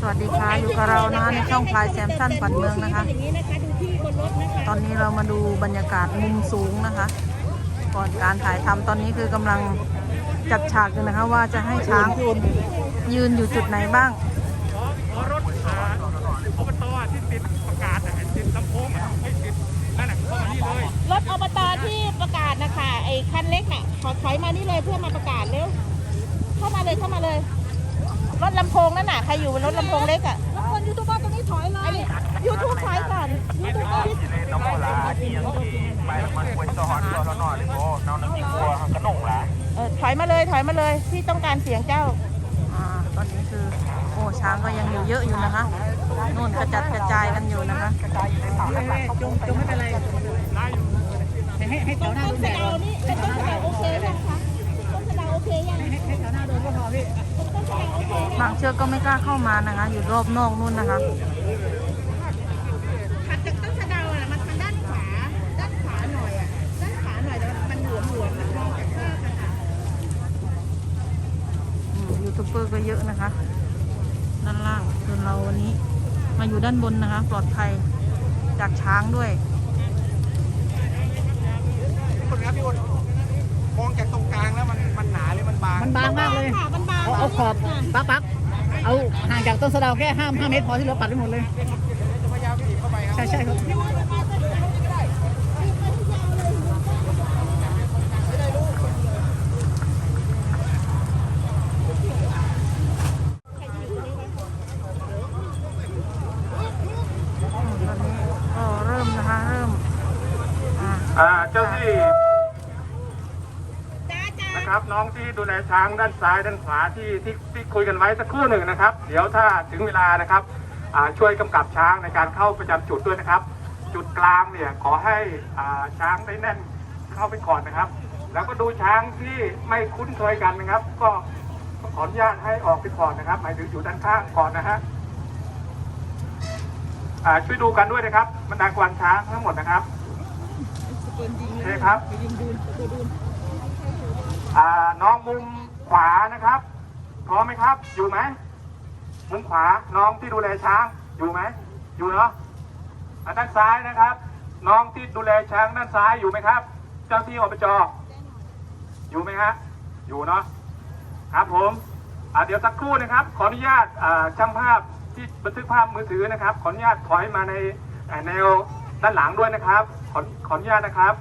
สวัสดีค่ะอยู่กับเรานะคะในช่องพลายแซมสั้นปันเมืองนะคะอย่างนี้นะคะดูที่บนรถนะคะตอนนี้เรามาดูบรรยากาศมุมสูงนะคะ ก่อนการถ่ายทำตอนนี้คือกำลังจัดฉากอยู่นะคะว่าจะให้ช้างยืนอยู่จุดไหนบ้างเพราะรถอ่าอบตอะที่ติดประกาศอะติดลำโพงอะไม่ติดนั่นแหละเข้ามานี่เลยรถอบตที่ประกาศนะคะไอ้คันเล็กน่ะขอถอยมานี่เลยเพื่อมาประกาศเร็วเข้ามาเลยเข้ามาเลย รถลำโพงนั่นน่ะ ใครอยู่บนรถลำโพงเล็กอะรถคนยูทูบเบอร์ตรงนี้ถอยเลย ยูทูบถอยก่อน ยูทูบเบอร์ที่ น้ำมันลาที่ยังที่ไปน้ำมันควยตอดตอรนอเลยโอ้น้องน้ำจิ้มกัวกระหน่งละเออถอยมาเลยถอยมาเลยที่ต้องการเสียงเจ้า อ่าตอนนี้คือโอ้ช้างก็ยังอยู่เยอะอยู่นะคะนู่นกระจัดกระจายกันอยู่นะคะจงจงไม่เป็นไรให้ให้แถต้วนหน้าต้โดนนแดสะดเดานี่เป็นต้นสะเดาโอเคยังคะต้นสะเดาโอเคยังให้ให้แถวหน้าโดนก็พอพี่ต้นสะ เคยังบางเชือกก็ไม่กล้าเข้ามานะคะ อยู่รอบนอกนู่นนะคะถัดจากต้นสะเดาอะมาทางด้านขวา ด้านขวาหน่อยอะ ด้านขวาหน่อยแล้วมันหลวมหลวมๆมันมองจากภาพอะค่ะยูทูบเบอร์ก็เยอะนะคะ ด้านล่างส่วนเราวันนี้ มาอยู่ด้านบนนะคะ ปลอดภัยจากช้างด้วยคนครับพี่อ้นม องจากตรงกลางแล้วมันมันหนาหรือมันบางมันบางมากเลยค่ะมันบางเอาเอาขอบปักปักเอาห่างจากต้นสะเดาแค่ห้าห้าเมตรพอที่เหลือปัดไปหมดเลยจะพยายามบีบเข้าไปครับใช่ใช่ครับตอนนี้ก็เริ่มนะคะเริ่มอ่าอ่าเจ้าที่จ้าจ้านะ ครับ น้องที่ดูแลช้างด้านซ้ายด้านขวาที่ที่ที่คุยกันไว้สักครู่หนึ่งนะครับ เดี๋ยวถ้าถึงเวลานะครับอ่าช่วยกำกับช้างในการเข้าประจำจุดด้วยนะครับ จุดกลางเนี่ยขอให้อ่าช้างได้แน่นเข้าไปก่อนนะครับ แล้วก็ดูช้างที่ไม่คุ้นเคยกันนะครับ ก็ขออนุญาตให้ออกไปก่อนนะครับหมายถึงอยู่ด้านข้างก่อนนะฮะอ่าช่วยดูกันด้วยนะครับบรรดากวนช้างทั้งหมดนะครับโอเคครับอ่า น้องมุมขวานะครับ พร้อมไหมครับ อยู่ไหมมุมขวาน้องที่ดูแลช้างอยู่ไหมอยู่เนาะด้านซ้ายนะครับ น้องที่ดูแลช้างด้านซ้ายอยู่ไหมครับ เจ้าที่อบจอยู่ไหมฮะอยู่เนาะครับผมเดี๋ยวสักครู่นะครับ ขออนุญาตช่างภาพที่บันทึกภาพมือถือนะครับ ขออนุญาตถอยมาในแนวด้านหลังด้วยนะครับ ขอขออนุญาตนะครับ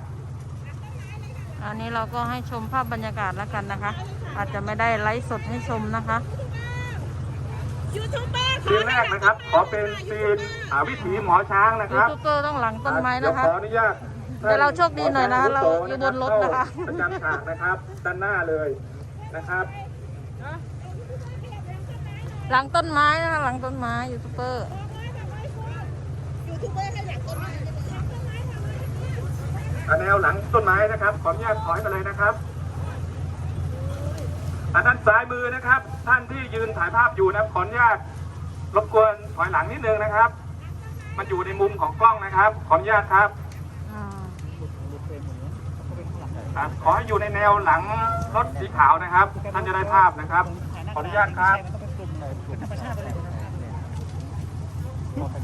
อันนี้เราก็ให้ชมภาพบรรยากาศแล้วกันนะคะ อาจจะไม่ได้ไลฟ์สดให้ชมนะคะยูทูบเบอร์ซีนแรกนะครับ ขอเป็นซีนอ่าวิถีหมอช้างนะคยูรับทูบเบอร์ต้องหลังต้นไม้เดี๋ยนะวคะขออนุญาตแต่เราโชคดีหน่อยนะเราอยู่บนรถนะคะ เข้าประจำฉากนะครับ ด้านหน้าเลยนะครับ หลังต้นไม้นะคะหลังต้นไม้ยูทูบเบอร์ ยูทูบเบอร์ให้หลังต้นไม้อ่า แนวหลังต้นไม้นะครับ ขออนุญาตถอยไปเลยนะครับอันด้านซ้ายมือนะครับ ท่านที่ยืนถ่ายภาพอยู่นะครับขออนุญาตรบกวนถอยหลังนิดนึงนะครับ มันอยู่ในมุมของกล้องนะครับ ขออนุญาตครับขอให้อยู่ในแนวหลังรถสีขาวนะครับ ท่านจะได้ภาพนะครับ ขออนุญาตครับ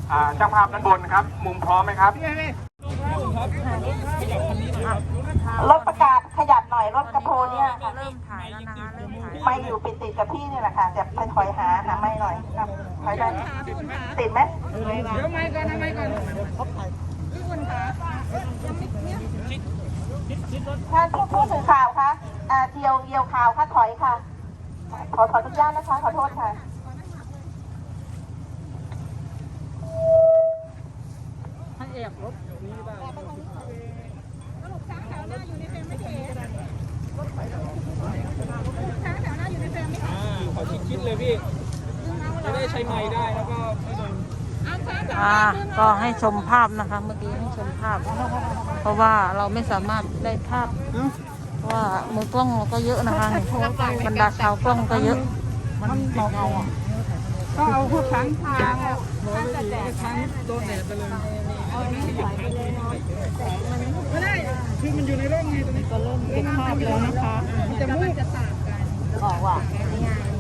ช่าช่างภาพด้านบนนะครับ มุมพร้อมไหมครับ รถประกาศขยับหน่อยรถกระโพเนี่ยค่ะเริ่มถ่ายแล้วนะคะเริ่มถ่ายไม่อยู่ปิดติดกับพี่นี่แหละค่ะจะไปถอยหาหาไม่หน่อยครับถอยได้ไหมติดไหมเดี๋ยวไม่ก่อนไม่ก่อนถ้าพูดถึงข่าวคะเดียวเดียวข่าวค่ะถอยค่ะ ขอขออนุญาตนะคะ ขอโทษค่ะ ขอคิดๆเลย พี่จะได้ใช้ไม้ได้แล้วก็ไม่โดนอ่าก็ให้ชมภาพนะคะ เมื่อกี้ให้ชมภาพ เพราะว่าเราไม่สามารถได้ภาพเพราะว่ามือกล้องเราก็เยอะนะคะนี่บรรดาชาวกล้องก็เยอะ มันติดเงาอะก็เอาพวกช้างทางโดยไม่ดีช้างโดนแดดไปเลยไม่ได้คือมันอยู่ในร่องไงตรงนี้ก็เริ่มเป็นภาพแล้วนะคะมันจะมืดจะสาบกันบอกว่าถ้า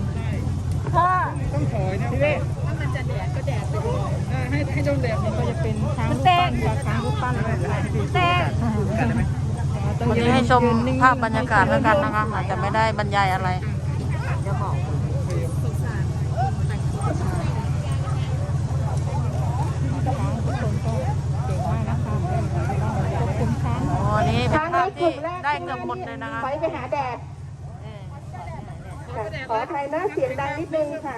ต้องถอยนะพี่เว้ให้ดูแบบนี้ก็จะเป็นช้างรูปปั้นกับช้างรูปปั้นอะไรแบบนี้แต่ วันนี้ให้ชมภาพบรรยากาศแล้วกันนะคะอาจจะไม่ได้บรรยายอะไรวันนี้เป็นช้างภาเล็พกกลุ่ที่มแรกได้เกือบหมดเลยนะคะ ถอยไปหาแดด ขออภัยนะเสียงดังนิดนึงค่ะ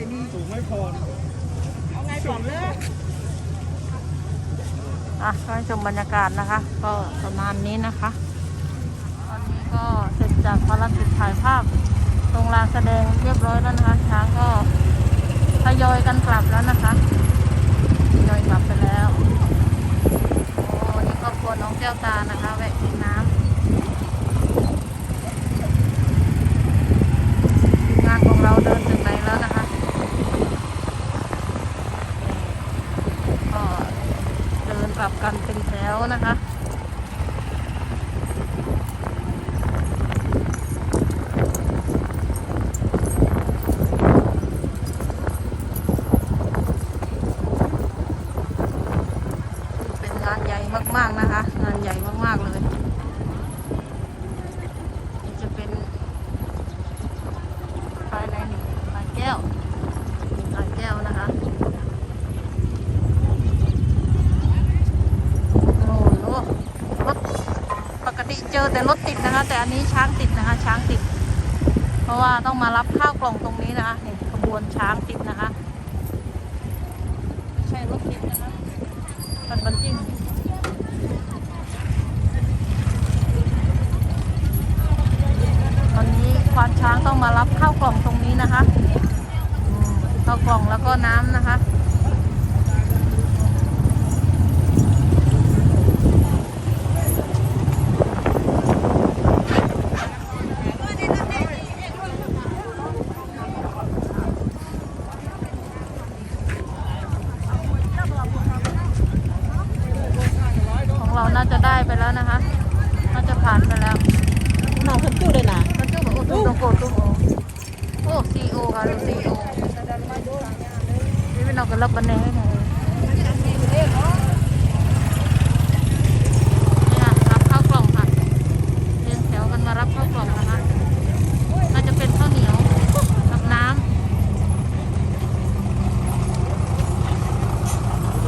ไม่พอทำไงตอนนี้อะก็ให้ชมบรรยากาศนะคะ ก็ประมาณนี้นะคะตอนนี้ก็เสร็จจากภารกิจถ่ายภาพ ตรงลานแสดงเรียบร้อยแล้วนะคะ ช้างก็ทยอยกันกลับแล้วนะคะทยอยกลับไปแล้วโอ้นนี้ครอบครัวน้องแก้วตานะคะแวะกินน้ำงานของเราเดินถึงไหนแล้วนะคะก็เดินกลับกันเป็นแถวนะคะ เป็นงานใหญ่มาก ๆ นะคะ งานใหญ่มาก ๆ เลยนี่จะเป็นภายในนี่ลายแก้วลายแก้วนะคะ โอ้โหรถปกติ เจอแต่รถติดนะคะ แต่อันนี้ช้างติดนะคะ ช้างติด เพราะว่าต้องมารับข้าวกล่องตรงนี้นะคะนี่ขบวนช้างติดนะคะไม่ใช่รถติดนะคะมันมันจริงตอนนี้ควานช้างต้องมารับข้าวกล่องตรงนี้นะคะข้าวกล่องแล้วก็น้ำนะคะ น่าจะได้ไปแล้วนะคะ น่าจะผ่านไปแล้วน้องคนจู้เลยนะมันจะบอกว่าตุ้งโกดตุ้งโอ้ซีโอค่ะดูซีโอนี่เป็นเรากันรับบันเนให้หน่อยเนี่ยรับข้าวกล่องค่ะเรียงแถวกันมารับข้าวกล่องนะคะ น่าจะเป็นข้าวเหนียวกับน้ำ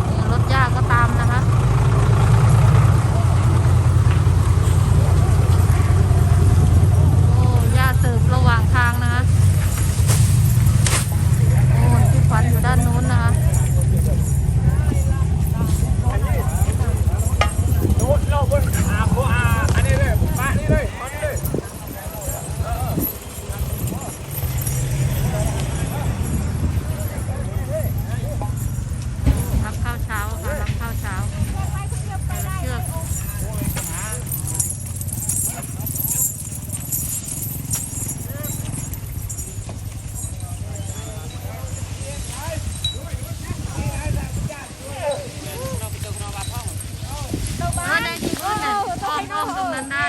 นี่รถย่าก็ตามนะคะ โอ้ย่าเสิร์ฟระหว่างทางนะคะ โอ้ยพี่ขวัญอยู่ด้านนู้นนะคะ รับข้าวเช้าค่ะ รับข้าวเช้าแต่ละเชือก เออได้ที่ขึ้นน่ะอ้อมอ้อมตรงนั้นได้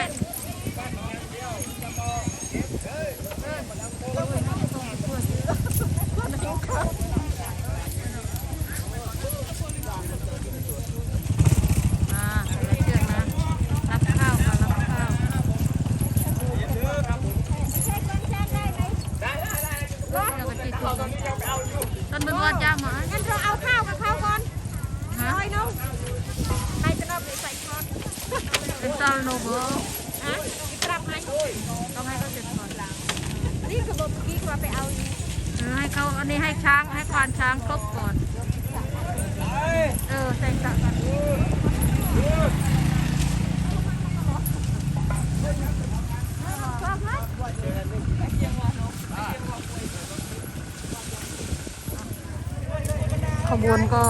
อ่าใส่เชือกนะ รับข้าวค่ะ รับข้าวเราก็จีตุนต้นเป็นวัดย่างหมา งั้นเธอเอาข้าวกับเขาก่อน ฮะ น้อยน้องให้จะรอบเลยใส่ช้อน เป็นตอลโนเบอร์ ฮะปรับให้ ต้องให้เขาเสร็จก่อนนี่คือบอกเมื่อกี้ว่าไปเอาอีกเออให้เขาอันนี้ให้ช้างให้ควานช้างครบก่อน เออใส่สะกันขบวนก็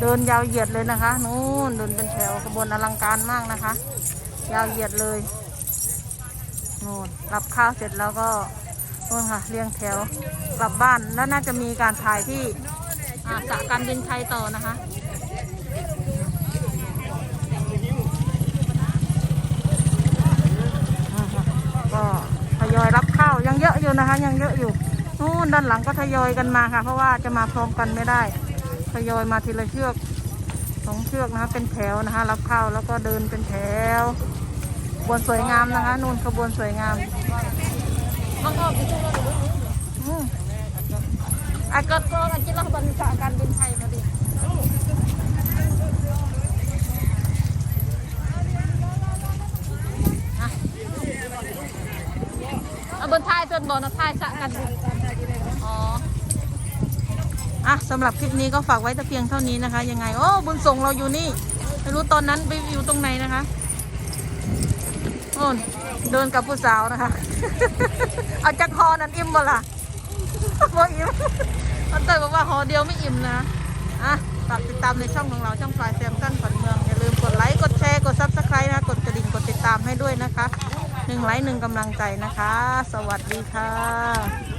เดินยาวเหยียดเลยนะคะ นู่นเดินเป็นแถวขบวนอลังการมากนะคะ ยาวเหยียดเลย นู่นรับข้าวเสร็จแล้วก็นู่นค่ะเรียงแถวกลับบ้านแล้วน่าจะมีการถ่ายที่สระการบินไทยต่อนะคะก็ทยอยรับข้าวยังเยอะอยู่นะคะ ยังเยอะอยู่นู่นด้านหลังก็ทยอยกันมาค่ะ เพราะว่าจะมาพร้อมกันไม่ได้ทยอยมาทีละเชือกสองเชือกนะคะ เป็นแถวนะคะ รับข้าวแล้วก็เดินเป็นแถว บวนสวยงามนะคะ นู่นขบวนสวยงามอืมอะก็ก็กันจิตรบันการบินไทยพอดีเอาบนท้ายจนบนท้ายสะกันอ๋ออะสำหรับคลิปนี้ก็ฝากไว้แต่เพียงเท่านี้นะคะ ยังไง โอ้บุญส่งเราอยู่นี่ ไม่รู้ตอนนั้นไปอยู่ตรงไหนนะคะ นู่นเดินกับผู้สาวนะคะ เอาจักฮอนั้นอิ่มบ่ล่ะบ่อิ่มมันเตยบอกว่าหอเดียวไม่อิ่มนะอะฝากติดตามในช่องของเราช่องปลายแซมสั้นฝันเมือง อย่าลืมกดไลค์กดแชร์กดซับสไครต์นะ กดกระดิ่งกดติดตามให้ด้วยนะคะหนึ่งไลค์หนึ่งกำลังใจนะคะ สวัสดีค่ะ